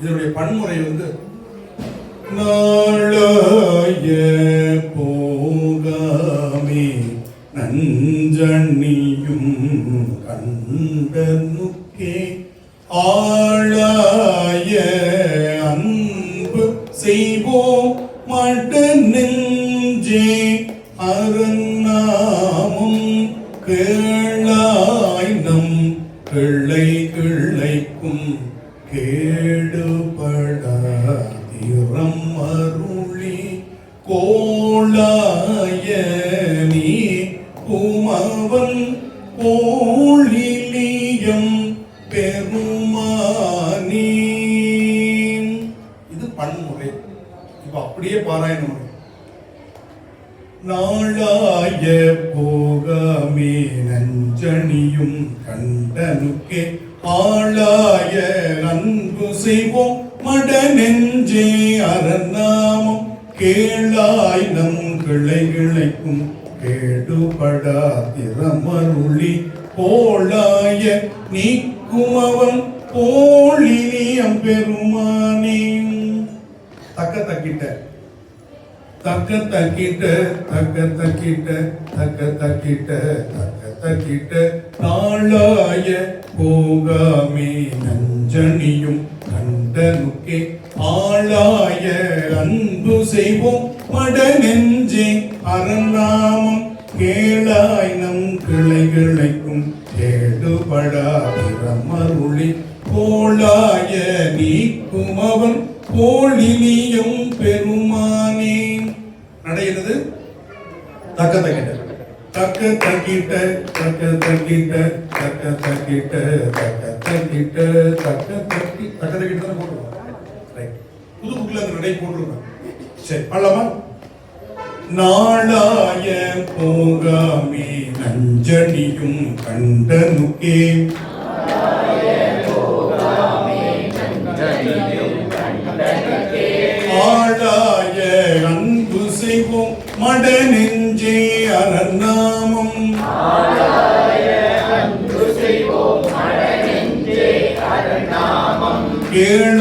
இதனுடைய பன்முறை வந்து நாளாய போகாமே நஞ்சண்ணியும் கண்டனுக்கே கோழிலியம் பெருமானி இது பன்முறை. இப்ப அப்படியே பாராயணம் நாளாய போகமே நஞ்சணியும் கண்டனுக்கே. ஆளாய அன்பு செய்வோம் மட நெஞ்சே அரணாமம் கேளாய் நம் கிளை கிளைக்கும் கேடுபடா திறமருளி போளாய நீக்குமவன் போலினியம் பெருமானே தக்க தக்கிட்ட தக்க தக்கிட்ட தக்க தக்கிட்ட தக்க தக்கிட்ட தக்க தக்கிட்ட நாளாய போகாமே நஞ்சனியும் கண்டனுக்கே. ஆளாய அன்பு செய்வோம் மட நெஞ்சே அரணாமம் கேளாய் நம் கிளை கிளைக்கும் கேடுபடா பிரமருளி கோளாய நீக்கும் அவன் போலினியும் பெருமானே. நடைகிறது தக்க தக்கிட்ட. தக்க தக்கிட்ட தக்க தக்கிட்ட தக்க தக்கிட்ட தக்க தக்கிட்ட தக்க தக்கி தக்க தக்கிட்ட தான் போட்டுருவோம் புது புக்கில் அந்த நடை போட்டுருவேன் சரி பண்ணலாமா நாளாய போகாமே நஞ்சனியும் கண்டனுக்கே ஆளாய அன்பு செய்வோம் மட நெஞ்சே அரநாமம் கேளாய்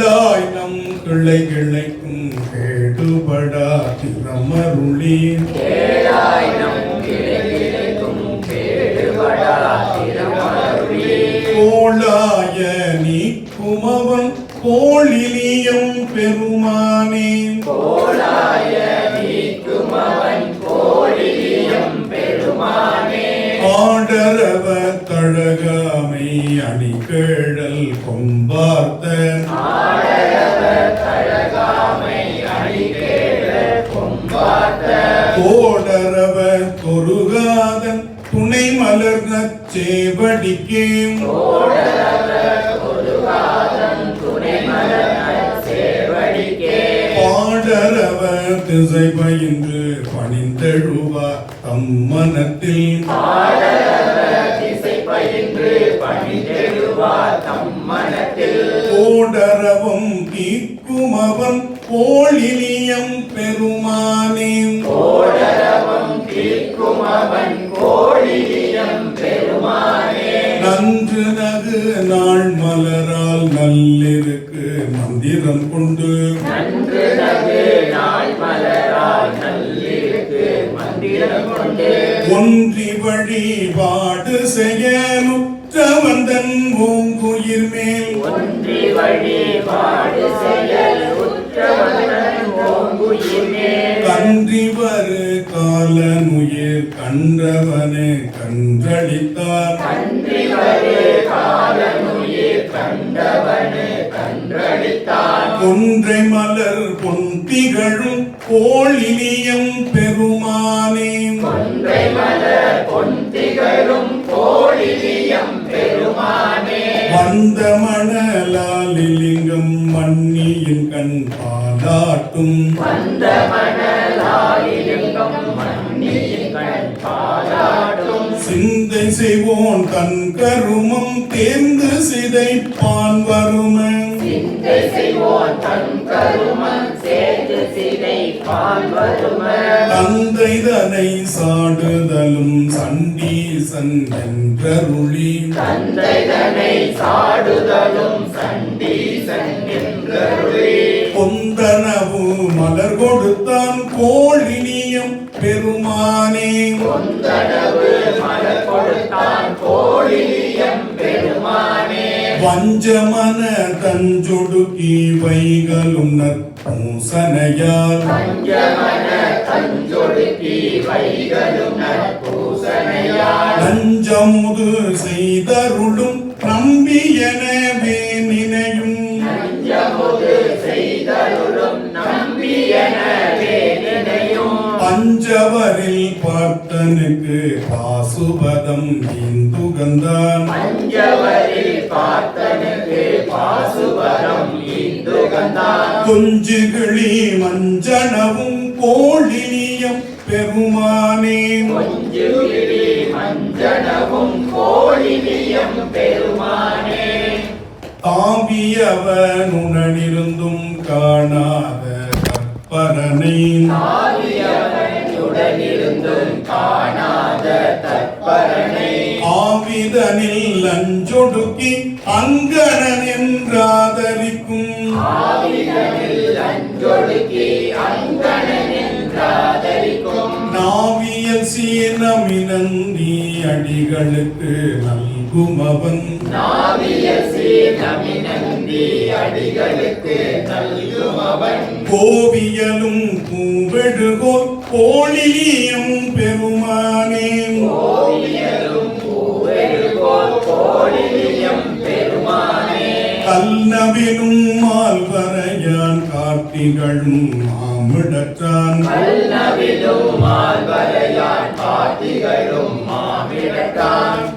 ஆடரவ நன்று நகு நாள் மலரால் நல்லிருக்கு மந்திரம் கொண்டு ஒன்றி வழிபாடு செய்ய முற்றவந்தன் பூங்குயிர் மேல். ஒன்றி வழிபாடு செயல் உற்றவன் ஓங்குயிரே திகழும் போல் பெருமானே. பெருமானே வந்த மணலாலிலிங்கம் மண்ணியின் கண் பாலாட்டும். வந்த மணலாயிலிங்கம் மன்னியின் கண் பாலாட்டும் சிந்தை செய்வோன் தன் கருமம் தேர்ந்து சிதைப்பான் வருமன். செய்வோன் தன் சாடுதலும் சண்டீசன் என்றருளி. தந்தைதனை சாடுதலும் சண்டீசன் என்ற தந்தருளி கொந்தனவு மலர் கொடுத்தான் கோழினியம் பெருமானே. கொந்தடவு மலர் கொடுத்தான் பெருமானே வஞ்சமன தஞ்சொடுக்கி வைகளும் நற்பூசனையால் நஞ்சமுது செய்தருளும் நம்பியனவே நினையும் பஞ்சவரில் பார்த்தனுக்கு பாசுபதம் இந்துகந்தான். பஞ்சவரில் பார்த்தனுக்கு பாசுபரம் இந்து கந்தான் கொஞ்சுகிளி மஞ்சனவும் கோழினியம் பெருமானே. கொஞ்சுகிரி மஞ்சனவும் கோழினியம் பெருமானே. காவியவனுடனிருந்தும் காணாத கற்பரனை. ஆவிதனில் அஞ்சொடுக்கி அங்கணன் என்றாதரிக்கும் நாவியல் சீனமினந்தி அடிகளுக்கு நல்கும் அவன் அடிகளுக்கு நல்கும் அவன் கோவியலும் பூவெடுகோர் கோழியும் பெருமானே. கோவியலும் மால்வரையான் கோழியம் பெருமானே கல்நவிலும் மால்வரையான் கார்த்திகளும் மாமிடற்றான்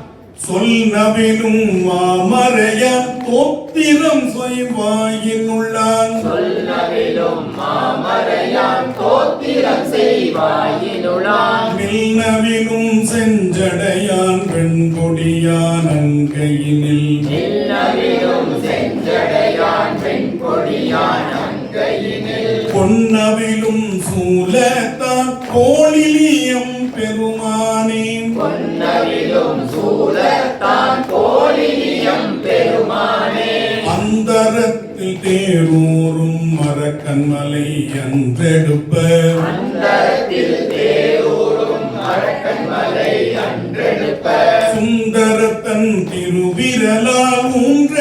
மாவிடத்தான் சொல்நவிலும் மாமரையான் தோத்திரம் சொய்வாயினுள்ளான் சொல்லவிலும் மாமரையான் தோத்திரம் செய்வாயினுளான் மில்னவிலும் செஞ்சடையான் வெண்கொடியான் அங்கையினில் நில்லவிலும் செஞ்சடையான் வெண்கொடியான் அங்கையினில் பொன்னவிலும் சூலத்தான் கோழிலியம் பெருமானே பொன்னவிலும் சூலத்தான் கோழியம் பெருமானே. அந்தரத்தில் தேரூரும் மரக்கண்மலை அன்றெடுப்ப அந்தரத்தில் தேரூரும் அரக்கன்மலை அன்றெடுப்ப சுந்தரத்தன் திருவிரலால் ஊன்ற.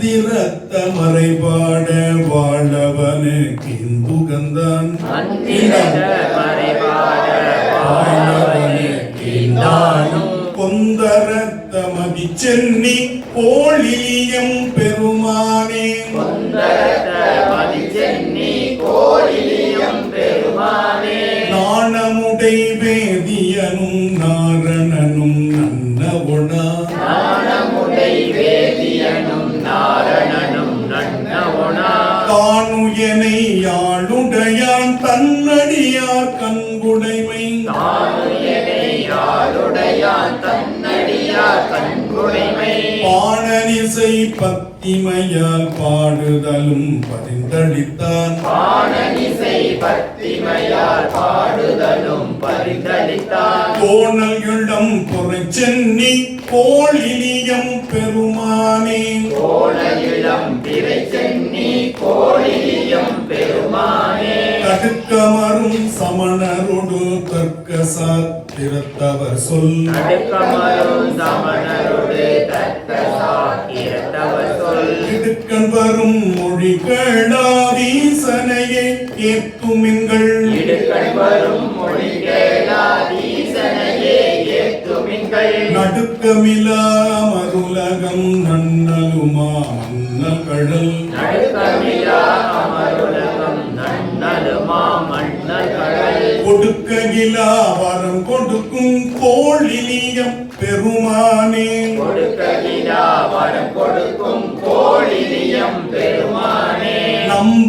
மந்திரத்த மறைபாட வாழவனுக்கு இந்துகந்தான் மந்திரத மறைவாட வாழ்வனுக்கு நானும் கொந்தரத்த மதிச்சென்னி கோழியம் பெருமானே. சுந்தரத்த பத்திமையால் பாடுதலும் பதிந்தளித்தான் பாணனிசை பத்திமையால் பாடுதலும் பரிந்தளித்தான். கோணல் இளம் பொறை சென்னி கோழினியம் பெருமானே. கோல இளம் பிறை சென்னி கோழியம் பெருமானே. தடுக்கமரும் சமணரொடு தர்க்க சாத்திரத்தவர் சொல் நடுக்கமரும் சமணரோடு சாக்கிரத்தவர் சொல் இடுக்கண் வரும் மொழி கேளாதீசனையே ஏத்துமிங்கள் இடுக்கண் வரும் மொழி கேளாதீசனையே ஏத்துமிங்கள் நடுக்கமிலா மருலகம் நன்னலுமா மன்னல் கடல் கொடுக்ககிலா வரம் கொடுக்கும் கோழினியம் பெருமானே.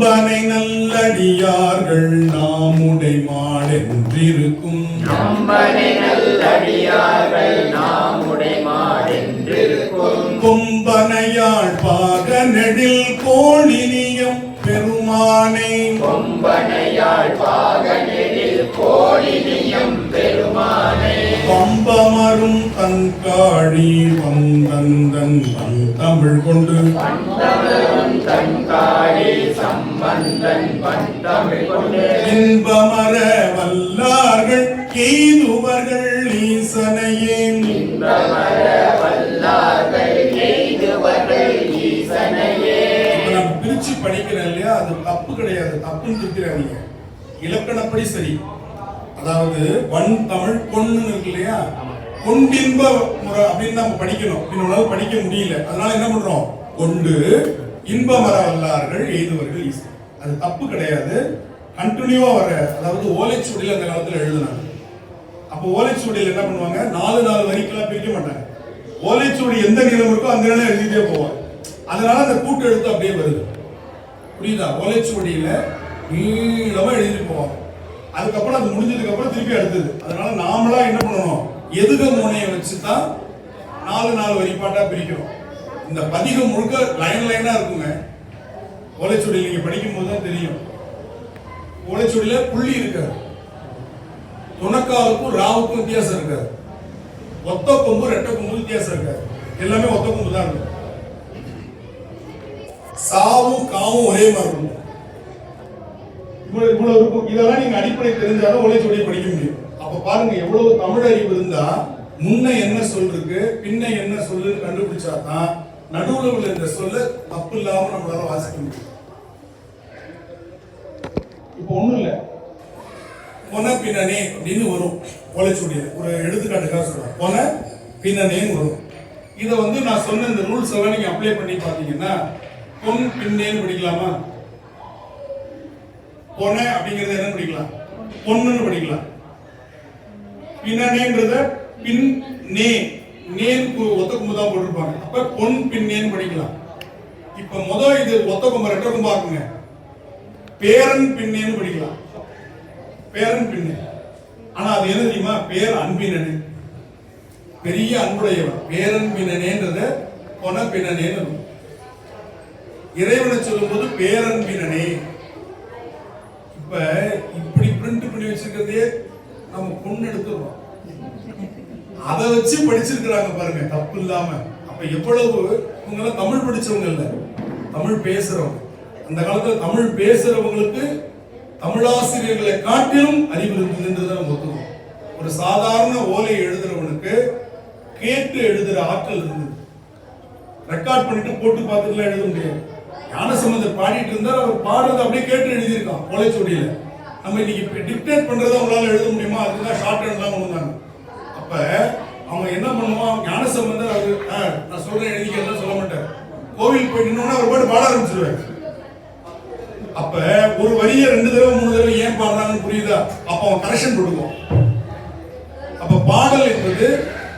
நம்பனை நல்லடியார்கள் நாமுடை மாடென்றிருக்கும். நம்பனை நல்லடியார்கள் நாமுடை மாடென்றிருக்கும். கொம்பனையாள் பாகனடில் கோழினியம் பெருமானே. கொம்பனையாள் பாகனெழில் கோழியம் பெருமானே. பம்ப தன்காழி வந்தந்தன் வன் தமிழ் கொண்டு தன்காழி சம்பந்தன் கொண்டு இன்பமர வல்லார்கள் எய்துவர்கள் ஈசனையே இன்பமர வல்லார்கள் எய்துவர்கள் ஈசனையே நம்ம பிரிச்சு படிக்கிறோம் இல்லையா? அது தப்பு கிடையாது. தப்புன்னு திட்டுறாதீங்க. இலக்கணப்படி சரி. அதாவது வன் தமிழ் கொன்னு இருக்கு இல்லையா? கொண்டின்ப முறை அப்படின்னு நம்ம படிக்கணும். இன்னொரு படிக்க முடியல. அதனால என்ன பண்றோம்? கொண்டு இன்ப மர வல்லார்கள் எய்துவர்கள் இசை அது தப்பு கிடையாது. கண்டினியூவா வர அதாவது ஓலைச்சுவடியில் அந்த காலத்தில் எழுதுனாங்க. அப்போ ஓலைச்சுவடியில் என்ன பண்ணுவாங்க? நாலு நாலு வரிக்கெல்லாம் பிரிக்க மாட்டாங்க. ஓலைச்சுவடி எந்த நிலம் இருக்கோ அந்த நிலம் எழுதிட்டே போவாங்க. அதனால அந்த கூட்டு எழுத்து அப்படியே வருது. புரியுதா? ஓலைச்சுவடியில் நீளமாக எழுதிட்டு போவாங்க. அதுக்கப்புறம் அது முடிஞ்சதுக்கு அப்புறம் திருப்பி அடுத்தது. அதனால நாமளா என்ன பண்ணணும்? எதுக முனையை வச்சு தான் நாலு நாலு வரிப்பாட்டா பிரிக்கிறோம். இந்த பதிகம் முழுக்க லைன் லைனா இருக்குங்க. ஓலைச்சுவடி நீங்க படிக்கும்போது தான் தெரியும். ஓலைச்சுவடியில புள்ளி இருக்காது துணக்காவுக்கும் ராவுக்கும் வித்தியாசம் இருக்காது ஒத்த கொம்பு ரெட்டை கொம்பு வித்தியாசம் இருக்காது எல்லாமே ஒத்த கொம்பு தான் இருக்கும் சாவும் காவும் ஒரே மாதிரி இருக்கும். இவ்வளவு இவ்வளவு இருக்கும். இதெல்லாம் நீங்க அடிப்படை தெரிஞ்சாலும் ஓலைச்சுவடியை படிக்க முடியும். அப்ப பாருங்க எவ்வளவு தமிழ் அறிவு இருந்தா முன்ன என்ன சொல்றது பின்ன என்ன சொல்லுன்னு கண்டுபிடிச்சா தான் நடுவுல உள்ள இந்த சொல்ல தப்பு இல்லாம நம்மளால வாசிக்க முடியும். இப்போ ஒண்ணும் இல்ல. பொன பின்னனே அப்படின்னு வரும். ஓலைச்சுவடியில் ஒரு எடுத்துக்காட்டுக்காக சொல்றேன். பொன பின்னனேன்னு வரும். இதை வந்து நான் சொன்ன இந்த ரூல்ஸ் எல்லாம் நீங்க அப்ளை பண்ணி பாத்தீங்கன்னா பொன் பின்னேன்னு படிக்கலாமா? பொன அப்படிங்கறது என்ன படிக்கலாம்? பொண்ணுன்னு படிக்கலாம். பின்னனேன்றத பின் நே நேன் கு- ஒத்த கும்பு தான் போட்டிருப்பாங்க. அப்ப பொன் பின்னேன்னு படிக்கலாம். இப்ப முத இது ஒத்த கும்பு ரெட்ட கும்பாக்குங்க பேரன் பின்னேன்னு படிக்கலாம். பேரன் பின்னே. ஆனா அது என்ன தெரியுமா? பேர் அன்பினனே. பெரிய அன்புடையவன் பேரன் பின்னனேன்றத கொன பின்னனேன்னு இருக்கும். இறைவனை சொல்லும்போது பேரன்பினனே இப்ப இப்படி பிரிண்ட் பண்ணி வச்சிருக்கிறதே நம்ம பொண்ணு எடுத்துறோம் அதை வச்சு படிச்சிருக்கிறாங்க பாருங்க தப்பு இல்லாம. அப்ப எவ்வளவு இவங்க தமிழ் படிச்சவங்க இல்ல. தமிழ் பேசுறவங்க. அந்த காலத்துல தமிழ் பேசுறவங்களுக்கு தமிழாசிரியர்களை காட்டிலும் அறிவு இருந்ததுன்றதை நம்ம ஒத்துக்கணும். ஒரு சாதாரண ஓலை எழுதுறவனுக்கு கேட்டு எழுதுற ஆற்றல் இருந்தது. ரெக்கார்ட் பண்ணிட்டு போட்டு பார்த்துட்டுலாம் எழுத முடியாது. ஞானசம்பந்தர் பாடிட்டு இருந்தார் அவர் பாடுறது அப்படியே கேட்டு எழுதியிருக்கான் ஓலைச்சுவடியில. நம்ம இன்னைக்கு டிக்டேட் பண்றதை அவங்களால எழுத முடியுமா? அதுதான் ஷார்ட் ஹேண்ட்லாம் கொண்டாங்க அப்ப அவங்க என்ன பண்ணுவான் ஞானசம்பந்தர் அவர் நான் சொல்றேன் எழுதிக்கலாம் சொல்ல மாட்டார். கோவில் போய் நின்னோன்னா அவர் பாட்டு பாட ஆரம்பிச்சிருவாரு. அப்ப ஒரு வரிய ரெண்டு தடவை மூணு தடவை ஏன் பாடுறாங்கன்னு புரியுதா? அப்ப அவன் கரெக்ஷன் கொடுக்கும் அப்ப பாடல் என்பது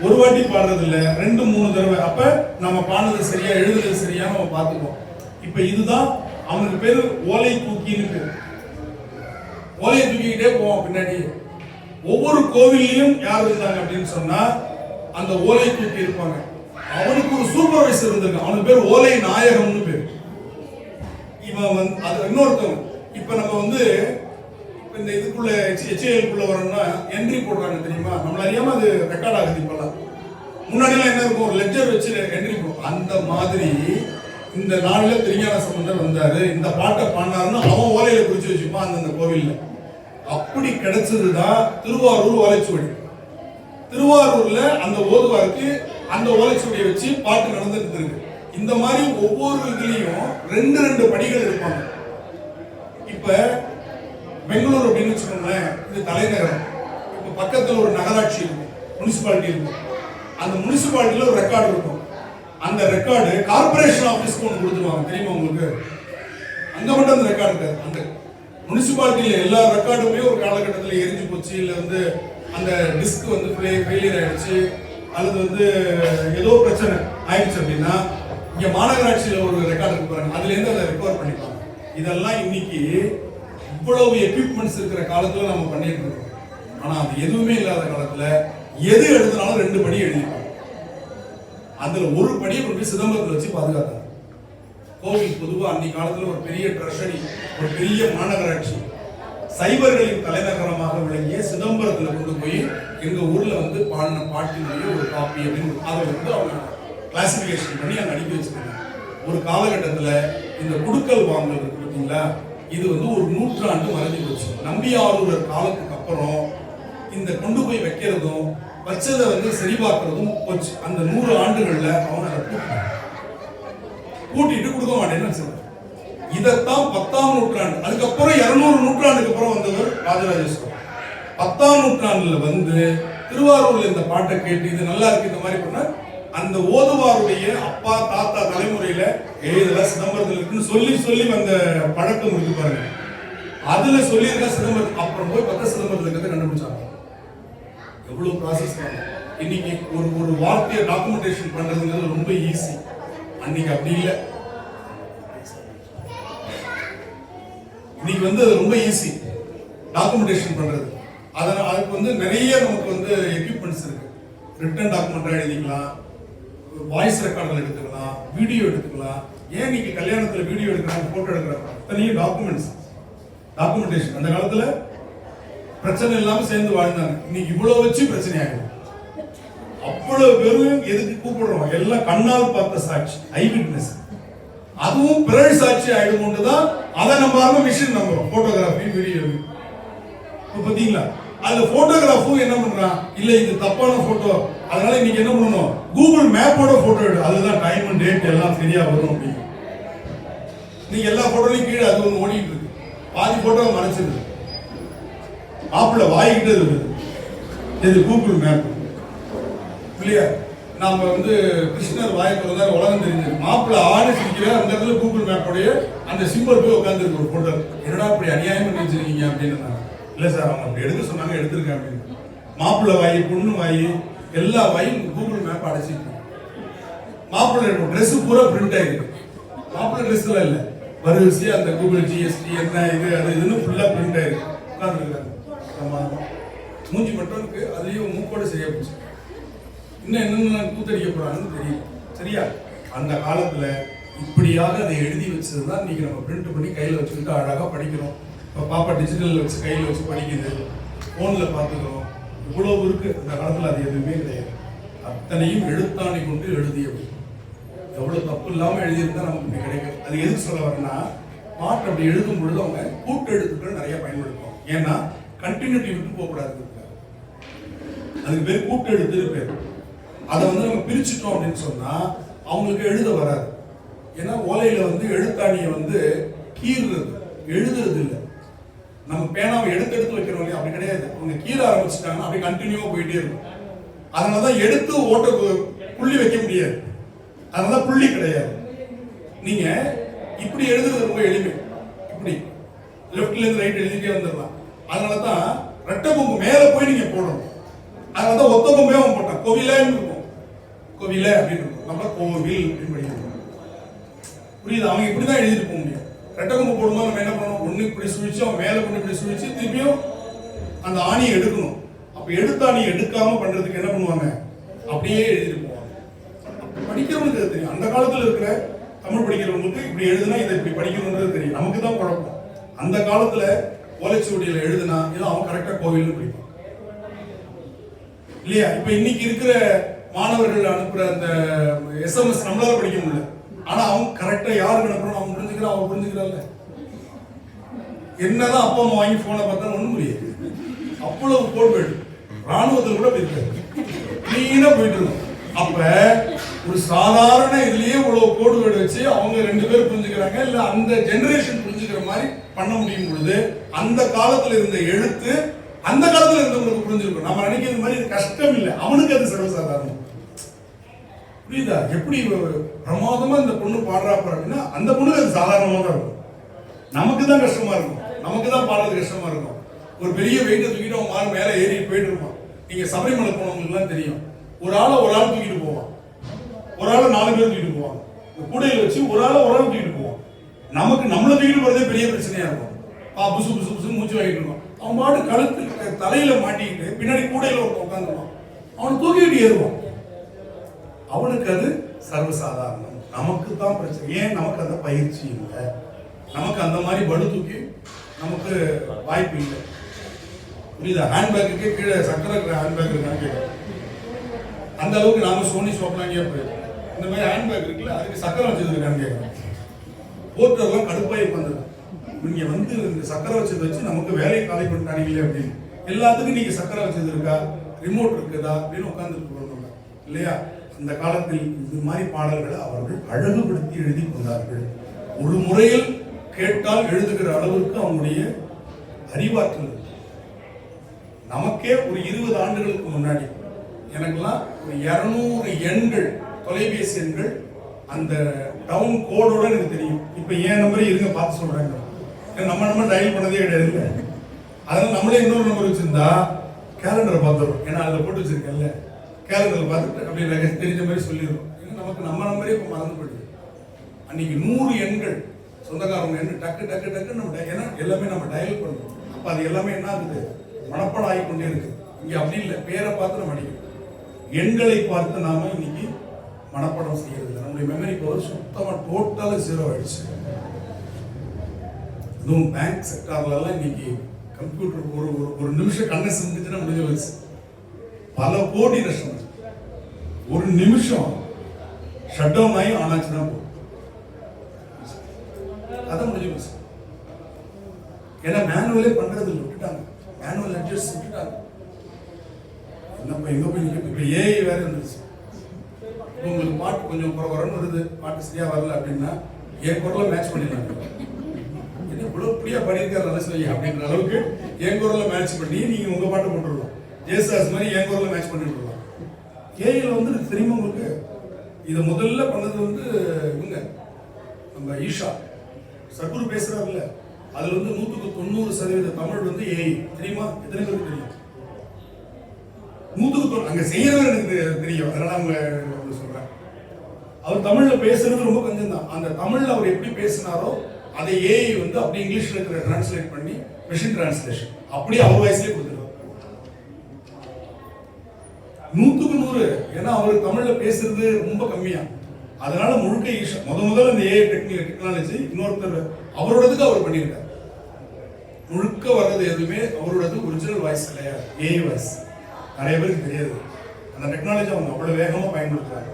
ஒரு வாட்டி பாடுறது இல்ல ரெண்டு மூணு தடவை. அப்ப நம்ம பாடுறது சரியா எழுதுறது சரியா நம்ம பார்த்துக்குவோம். இப்ப இதுதான் அவனுக்கு பேரு ஓலை தூக்கின்னு பேரு. ஓலையை தூக்கிக்கிட்டே போவான் பின்னாடி ஒவ்வொரு கோவில்லையும் யார் இருந்தாங்க அப்படின்னு சொன்னா அந்த ஓலை தூக்கி இருப்பாங்க. அவனுக்கு ஒரு சூப்பர்வைசர் இருந்திருக்கு அவனுக்கு பேர் ஓலை நாயகம்னு பேர். இவன் வந்து அது இன்னொருத்தவன். இப்ப நம்ம வந்து இந்த இதுக்குள்ள எச்ஏஎல்குள்ள வரணும்னா என்ட்ரி போடுறாங்க தெரியுமா? நம்மள அறியாம அது ரெக்கார்ட் ஆகுது இப்பெல்லாம். முன்னாடிலாம் என்ன இருக்கும்? ஒரு லெட்ஜர் வச்சு என்ட்ரி போடும். அந்த மாதிரி இந்த நாளில் திருஞான சம்பந்தர் வந்தாரு. இந்த பாட்டை பாடினாருன்னு அவன் ஓலையில குறிச்சு வச்சுப்பான் அந்தந்த கோவில்ல. அப்படி கிடைச்சதுதான் திருவாரூர் ஓலைச்சுவடி. திருவாரூர்ல அந்த ஓதுவாருக்கு அந்த ஓலைச்சுவடியை வச்சு பாட்டு நடந்துட்டு இருக்கு. இந்த மாதிரி ஒவ்வொரு இதுலயும் ரெண்டு ரெண்டு படிகள் இருப்பாங்க. இப்ப பெங்களூர் அப்படின்னு வச்சுக்கோங்களேன் இது தலைநகரம். இப்ப பக்கத்துல ஒரு நகராட்சி இருக்கும் முனிசிபாலிட்டி இருக்கும் அந்த முனிசிபாலிட்டியில ஒரு ரெக்கார்டு இருக்கும். அந்த ரெக்கார்டு கார்பரேஷன் ஆஃபீஸ்க்கு ஒன்று கொடுத்துருவாங்க. தெரியுமா உங்களுக்கு? அங்க மட்டும் அந்த ரெக்கார்டு இருக்காது. அந்த முனிசிபாலிட்டியில எல்லா ரெக்கார்டுமே ஒரு காலகட்டத்தில் எரிஞ்சு போச்சு. இல்ல வந்து அந்த டிஸ்க் வந்து ஃபெயிலியர் ஆயிடுச்சு. அல்லது வந்து ஏதோ பிரச்சனை ஆயிடுச்சு அப்படின்னா இங்க மாநகராட்சியில ஒரு ரெக்கார்டு இருக்கு பாருங்க. அதுல இருந்து அதை ரெக்கவர் பண்ணிப்பாங்க. இதெல்லாம் இன்னைக்கு இவ்வளவு எக்யூப்மெண்ட்ஸ் இருக்கிற காலத்துல நம்ம பண்ணிட்டு இருக்கோம். ஆனா அது எதுவுமே இல்லாத காலத்துல எது எழுதினாலும் ரெண்டு படி எழுதிப்பாங்க. அதுல ஒரு படியை கொண்டு போய் வச்சு பாதுகாத்தாங்க கோவில் பொதுவா அன்னைக்கு காலத்துல ஒரு பெரிய ட்ரெஷரி ஒரு பெரிய மாநகராட்சி. சைபர்களின் தலைநகரமாக விளங்கிய சிதம்பரத்துல கொண்டு போய் எங்க ஊர்ல வந்து பாடின பாட்டினுடைய ஒரு காப்பி அப்படின்னு அதை வந்து அவங்க கிளாசிபிகேஷன் பண்ணி அங்க அனுப்பி வச்சிருக்காங்க. ஒரு காலகட்டத்துல இந்த குடுக்கல் வாங்கல் இருக்கு பார்த்தீங்களா இது வந்து ஒரு நூற்றாண்டு மறைஞ்சு போச்சு. நம்பியாரூரர் காலத்துக்கு அப்புறம் இந்த கொண்டு போய் வைக்கிறதும் வச்சதை வந்து சரி பார்க்கறதும் போச்சு. அந்த நூறு ஆண்டுகள்ல அவனை அதை கூட்டிட்டு கொடுக்க மாட்டேன்னு வச்சிருந்தாங்க இதைத்தான் பத்தாம் நூற்றாண்டு அதுக்கப்புறம் இருநூறு நூற்றாண்டுக்கு அப்புறம் வந்தவர் ராஜராஜேஸ்வரர் பத்தாம் நூற்றாண்டுல வந்து திருவாரூர்ல இந்த பாட்டை கேட்டு இது நல்லா இருக்கு இந்த மாதிரி பண்ண அந்த ஓதுவாருடைய அப்பா தாத்தா தலைமுறையில எழுதல சிதம்பரத்தில் இருக்குன்னு சொல்லி சொல்லி வந்த பழக்கம் இருக்கு பாருங்க. அதுல சொல்லியிருக்க சிதம்பரம் அப்புறம் போய் பத்த சிதம்பரத்தில் இருக்கிறத கண்டுபிடிச்சாங்க. எவ்வளவு ப்ராசஸ் இன்னைக்கு ஒரு ஒரு வார்த்தையை டாக்குமெண்டேஷன் பண்றதுங்கிறது ரொம்ப ஈஸி அன்னைக்கு அப்படி இல்லை. இன்னைக்கு வந்து அது ரொம்ப ஈஸி டாக்குமெண்டேஷன் பண்றது. அதனால் அதுக்கு வந்து நிறைய நமக்கு வந்து எக்யூப்மெண்ட்ஸ் இருக்கு. ரிட்டன் டாக்குமெண்டா எழுதிக்கலாம். வாய்ஸ் ரெக்கார்டில் எடுத்துக்கலாம். வீடியோ எடுத்துக்கலாம். ஏன் நீங்க கல்யாணத்தில் வீடியோ எடுக்கிறாங்க ஃபோட்டோ எடுக்கிறாங்க? அத்தனையும் டாக்குமெண்ட்ஸ் டாக்குமெண்டேஷன் அந்த காலத்தில் பிரச்சனை இல்லாமல் சேர்ந்து வாழ்ந்தாங்க. இன்னைக்கு இவ்வளோ வச்சு பிரச்சனை ஆகுது அவ்வளவு பேரும் எதுக்கு கூப்பிடுறோம்? எல்லாம் கண்ணால் பார்த்த சாட்சி ஐ விட்னஸ் அதுவும் பிறழ் சாட்சி ஆயிடும் தான் அதை நம்ம மிஷின் நம்புறோம் போட்டோகிராஃபி வீடியோ பார்த்தீங்களா பாத்தீங்களா? அதுல போட்டோகிராஃபும் என்ன பண்றான்? இல்ல இது தப்பான போட்டோ அதனால இன்னைக்கு என்ன பண்ணணும்? கூகுள் மேப்போட போட்டோ எடு. அதுதான் டைம் அண்ட் டேட் எல்லாம் சரியா வரும் அப்படின்னு. நீங்க எல்லா போட்டோலையும் கீழே அது ஒன்று ஓடிட்டு இருக்கு. பாதி போட்டோ மறைச்சிருக்கு. ஆப்பிள வாய்கிட்டே இருக்குது. இது கூகுள் மேப் இல்லையா நாம் வந்து கிருஷ்ணர் வாயை திறந்தாரு உலகம் தெரிஞ்சது மாப்பிள்ள ஆடு சிரிக்கிற அந்த இடத்துல கூகுள் மேப்போடைய அந்த சிம்பிள் போய் உட்காந்துருக்கு ஒரு போட்டோ என்னடா அப்படி அநியாயம் பண்ணி வச்சிருக்கீங்க அப்படின்னு இல்லை சார் அவங்க அப்படி எடுக்க சொன்னாங்க எடுத்திருக்கேன் அப்படின்னு. மாப்பிள்ள வாய் பொண்ணு வாய் எல்லா வாயும் கூகுள் மேப் அடைச்சிருக்கோம் மாப்பிள்ளை ட்ரெஸ் பூரா பிரிண்ட் ஆகிருக்கு மாப்பிள்ளை ட்ரெஸ்ல இல்லை. வரிசையா அந்த கூகுள் ஜிஎஸ்டி என்ன இது அது இதுன்னு ஃபுல்லாக பிரிண்ட் ஆகிருக்கு உட்காந்துருக்காங்க மூஞ்சி மட்டும் இருக்கு அதுலேயும் மூக்கோட சரியா போச்சு. இன்னும் என்னென்ன கூத்தடிக்க போறாங்கன்னு தெரியும் சரியா? அந்த காலத்தில் இப்படியாக அதை எழுதி வச்சது தான் இன்றைக்கி நம்ம பிரிண்ட் பண்ணி கையில் வச்சுக்கிட்டு அழகாக படிக்கிறோம். இப்போ பாப்பா டிஜிட்டலில் வச்சு கையில் வச்சு படிக்குது. ஃபோனில் பார்த்துக்கிறோம். இவ்வளோ இருக்குது அந்த காலத்தில் அது எதுவுமே கிடையாது. அத்தனையும் எழுத்தாணி கொண்டு எழுதியவை எவ்வளோ தப்பு இல்லாமல் எழுதியிருந்தா நமக்கு இப்படி கிடைக்கும். அது எதுக்கு சொல்ல வரேன்னா பாட்டு அப்படி எழுதும் பொழுது அவங்க கூட்டு எழுத்துக்கள் நிறைய பயன்படுத்துவோம் ஏன்னா கண்டினியூட்டி விட்டு போகக்கூடாது. அதுக்கு பேர் கூட்டு எழுத்து பேர். அதை வந்து நம்ம பிரிச்சுட்டோம் அப்படின்னு சொன்னால் அவங்களுக்கு எழுத வராது. ஏன்னா ஓலையில் வந்து எழுத்தாணியை வந்து கீறுறது எழுதுறது இல்லை நம்ம பேனாவை எடுத்து எடுத்து வைக்கிறோம் இல்லையா? அப்படி கிடையாது. அவங்க கீழே ஆரம்பிச்சிட்டாங்கன்னா அப்படி கண்டினியூவாக போயிட்டே இருக்கும். அதனால தான் எடுத்து ஓட்ட புள்ளி வைக்க முடியாது. அதனால புள்ளி கிடையாது. நீங்கள் இப்படி எழுதுறது ரொம்ப எளிமை. இப்படி லெஃப்ட்லேருந்து ரைட் எழுதிட்டே வந்துடலாம். அதனால தான் ரெட்டை பொம்பு மேலே போய் நீங்கள் போடணும். அதனால தான் ஒத்த பொம்பே அவன் போட்டான். கோவிலன்னு கோவில அப்படின்னு நம்ம கோவில் அப்படின்னு படிக்கணும் புரியுது? அவங்க இப்படி தான் எழுதிட்டு போக முடியும். ரெட்டை கொம்பு போடும்போது நம்ம என்ன பண்ணணும்? ஒண்ணு இப்படி சுழிச்சு அவன் மேல கொண்டு இப்படி சுழிச்சு திருப்பியும் அந்த ஆணியை எடுக்கணும். அப்ப எடுத்த ஆணியை எடுக்காம பண்றதுக்கு என்ன பண்ணுவாங்க? அப்படியே எழுதிட்டு போவாங்க. படிக்கிறவனுக்கு தெரியும். அந்த காலத்துல இருக்கிற தமிழ் படிக்கிறவங்களுக்கு இப்படி எழுதுனா இதை இப்படி படிக்கணுன்றது தெரியும். நமக்கு தான் குழப்பம். அந்த காலத்துல ஓலைச்சுவடியில எழுதுனா ஏதோ அவன் கரெக்டா கோவில்னு படிப்பான். இல்லையா? இப்ப இன்னைக்கு இருக்கிற மாணவர்கள் அனுப்புற அந்த எஸ்எம்எஸ் நம்மளால படிக்க முடியல. ஆனா அவன் கரெக்டா யாருக்கு அனுப்புறோம் அவன் புரிஞ்சுக்கிறா அவன் புரிஞ்சுக்கிறாள் என்னதான் அப்பா அம்மா வாங்கி போனை பார்த்தா ஒண்ணும் முடியாது அவ்வளவு கோட் வேர்டு ராணுவத்தில் கூட போயிருக்காரு கிளீனா போயிட்டு இருந்தோம் அப்ப ஒரு சாதாரண இதுலயே இவ்வளவு கோடு வேர்டு வச்சு அவங்க ரெண்டு பேரும் புரிஞ்சுக்கிறாங்க இல்ல அந்த ஜெனரேஷன் புரிஞ்சுக்கிற மாதிரி பண்ண முடியும் பொழுது அந்த காலத்துல இருந்த எழுத்து அந்த காலத்துல இருந்தவங்களுக்கு புரிஞ்சிருக்கும். நம்ம நினைக்கிறது மாதிரி கஷ்டம் இல்லை அவனுக்கு அது சர்வசாதாரணம் புரியுதா? எப்படி பிரமாதமா இந்த பொண்ணு பாடுறா அப்படின்னா அந்த பொண்ணுக்கு அது சாதாரணமாக தான் இருக்கும். நமக்கு தான் கஷ்டமா இருக்கும். நமக்கு தான் பாடுறது கஷ்டமா இருக்கும். ஒரு பெரிய வெயிட்டை தூக்கிட்டு அவன் மாறு மேலே ஏறி போயிட்டு இருப்பான். நீங்க சபரிமலை போனவங்களுக்குலாம் தெரியும். ஒரு ஆளை ஒரு ஆள் தூக்கிட்டு போவான். ஒரு ஆளை நாலு பேர் தூக்கிட்டு போவான். இந்த கூடையில வச்சு ஒரு ஆளை ஒரு ஆள் தூக்கிட்டு போவான். நமக்கு நம்மளை தூக்கிட்டு போறதே பெரிய பிரச்சனையா இருக்கும். ஆ புசு புசு புசு மூச்சு வாங்கிட்டு இருப்பான். அவன் பாட்டு கழுத்து தலையில மாட்டிக்கிட்டு பின்னாடி கூடையில ஒருத்தன் உட்காந்துருவான் அவன் தூக்கிட்டு ஏறுவான். அவனுக்கு அது சர்வசாதாரணம். நமக்கு தான் பிரச்சனை. ஏன் நமக்கு அந்த பயிற்சி இல்லை? நமக்கு அந்த மாதிரி பளு தூக்கி நமக்கு வாய்ப்பு இல்லை. புரியுதா? ஹேண்ட்பேக்கு கீழே சக்கரை ஹேண்ட்பேக் இருக்கான்னு கேட்குறேன் அந்த அளவுக்கு நாம சோனி சோப்லாங்கே போயிடும் இந்த மாதிரி ஹேண்ட்பேக் இருக்குல்ல அதுக்கு சக்கரை வச்சிருக்கான்னு கேட்குறேன் போர்ட்டர்லாம் கடுப்பாகி உட்காந்துருக்கும் நீங்க வந்து இந்த சக்கரை வச்சது வச்சு நமக்கு வேலையை காலை பண்ணிட்டாங்களே அப்படின்னு. எல்லாத்துக்கும் நீங்க சக்கரை வச்சது இருக்கா ரிமோட் இருக்குதா? அப்படின்னு உட்காந்துட்டு இல்லையா? அந்த காலத்தில் இது மாதிரி பாடல்களை அவர்கள் அழகுபடுத்தி எழுதி கொண்டார்கள். ஒரு முறையில் கேட்டால் எழுதுகிற அளவுக்கு அவங்களுடைய அறிவாற்றல் நமக்கே ஒரு இருபது ஆண்டுகளுக்கு முன்னாடி எனக்கெல்லாம் ஒரு இரநூறு எண்கள் தொலைபேசி எண்கள் அந்த டவுன் கோடோட எனக்கு தெரியும். இப்போ ஏன் நம்பரே இருங்க பார்த்து சொல்கிறாங்க ஏன்னா நம்ம நம்பர் டயல் பண்ணதே கிடையாது. அதனால நம்மளே இன்னொரு நம்பர் வச்சுருந்தா கேலண்டரை பார்த்துரும் ஏன்னா அதில் போட்டு வச்சிருக்கேன்ல. கேலண்டர் பார்த்துட்டு அப்படி எனக்கு தெரிஞ்ச மாதிரி சொல்லிடுவோம் ஏன்னா நமக்கு நம்ம நம்பரே இப்போ மறந்து போயிடுது அன்னைக்கு நூறு எண்கள் சொந்தக்காரங்க எண்ணு டக்கு டக்கு டக்கு நம்ம ஏன்னா எல்லாமே நம்ம டயல் பண்றோம் அப்போ அது எல்லாமே என்ன ஆகுது? மனப்பாடம் ஆகி கொண்டே இருக்குது இங்கே அப்படி இல்லை. பேரை பார்த்து நம்ம அடிக்கிறோம். எண்களை பார்த்து நாம இன்னைக்கு மனப்பாடம் செய்யறது இல்லை. நம்முடைய மெமரி பவர் சுத்தமாக டோட்டலாக ஜீரோ ஆயிடுச்சு. அதுவும் பேங்க் செக்டார்லலாம் இன்னைக்கு கம்ப்யூட்டர் ஒரு ஒரு- ஒரு நிமிஷம் கண்ணை சிந்துச்சுன்னா முடிஞ்ச வச்சு பல கோடி நஷ்டம். ஒரு நிமிஷம் ஷட் டவுன் ஆகி ஆனாச்சுன்னா போதும். அதான் முடிஞ்சு ஏன்னா மேனுவலே பண்றது இல்லை விட்டுட்டாங்க. மேனுவல் அட்ஜஸ்ட் விட்டுட்டாங்க. என்னப்பா எங்க போய் இப்ப ஏஐ வேற இருந்துச்சு. உங்களுக்கு பாட்டு கொஞ்சம் குறை குறைன்னு வருது. பாட்டு சரியா வரல அப்படின்னா என் குரலை மேட்ச் பண்ணிடலாம் என்ன இவ்வளோ இப்படியா பண்ணியிருக்காரு நல்லா அப்படின்ற அளவுக்கு என் குரலை மேட்ச் பண்ணி நீங்க உங்க பாட்டை போட்டுடலாம். ஜேசாஸ் மாதிரி என் குரலை மேட்ச் பண்ணி விடலாம் ஏஐல வந்து தெரியுமா உங்களுக்கு இதை முதல்ல பண்ணது வந்து இவங்க. நம்ம ஈஷா. சத்குரு பேசுறாருல்ல அதுல வந்து நூத்துக்கு தொண்ணூறு சதவீத தமிழ் வந்து ஏஐ தெரியுமா? எத்தனை பேருக்கு தெரியும்? நூத்துக்கு தொண்ணூறு அங்க செய்யறவர் எனக்கு தெரியும். அதனால அவங்க சொல்றேன். அவர் தமிழ்ல பேசுறது ரொம்ப கொஞ்சம் தான் அந்த தமிழ்ல அவர் எப்படி பேசினாரோ அதை ஏஐ வந்து அப்படியே இங்கிலீஷ்ல இருக்கிற டிரான்ஸ்லேட் பண்ணி மெஷின் டிரான்ஸ்லேஷன் அப்படியே அவர் வாய்ஸ்லயே கொடுத்து நூற்றுக்கு நூறு. ஏன்னா அவர் தமிழில் பேசுறது ரொம்ப கம்மியா. அதனால முழுக்க ஈஷா முத முதல்ல இந்த ஏஐ டெக்னிக் டெக்னாலஜி இன்னொருத்தர் அவரோடதுக்கு அவர் பண்ணியிருக்கார். முழுக்க வர்றது எதுவுமே அவரோடது ஒரிஜினல் வாய்ஸ் கிடையாது. ஏஐ வாய்ஸ் நிறைய பேருக்கு தெரியாது. அந்த டெக்னாலஜி அவங்க அவ்வளோ வேகமாக பயன்படுத்துறாங்க.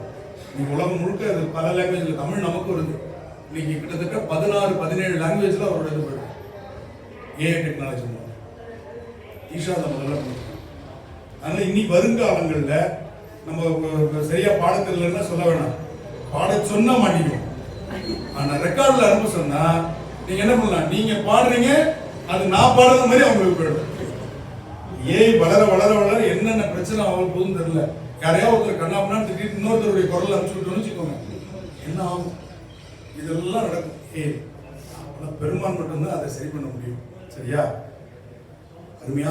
இன்னைக்கு உலகம் முழுக்க அது பல லாங்குவேஜில் தமிழ் நமக்கு வருது. இன்னைக்கு கிட்டத்தட்ட பதினாறு பதினேழு லாங்குவேஜில் அவரோட இது போயிடும் ஏஐ டெக்னாலஜி மூலம். ஈஷா தான் முதல்ல அதனால இனி வருங்காலங்களில் நம்ம சரியாக இப்ப சரியா சொல்ல வேணாம். பாட சொன்ன மாட்டிக்குவோம் ஆனால் ரெக்கார்டில் அனுப்ப சொன்னா நீங்க என்ன பண்ணலாம்? நீங்க பாடுறீங்க அது நான் பாடுற மாதிரி அவங்களுக்கு போயிடும். ஏய் வளர வளர வளர என்னென்ன பிரச்சனை ஆகும் போதும் தெரியல. யாரையா ஒருத்தர் கண்ணாப்பினா திடீர்னு இன்னொருத்தருடைய குரல் அனுப்பிச்சு விட்டோம்னு வச்சுக்கோங்க. என்ன ஆகும்? இதெல்லாம் நடக்கும். ஏய் ஆனா பெருமான் மட்டும்தான் அதை சரி பண்ண முடியும். சரியா? அருமையா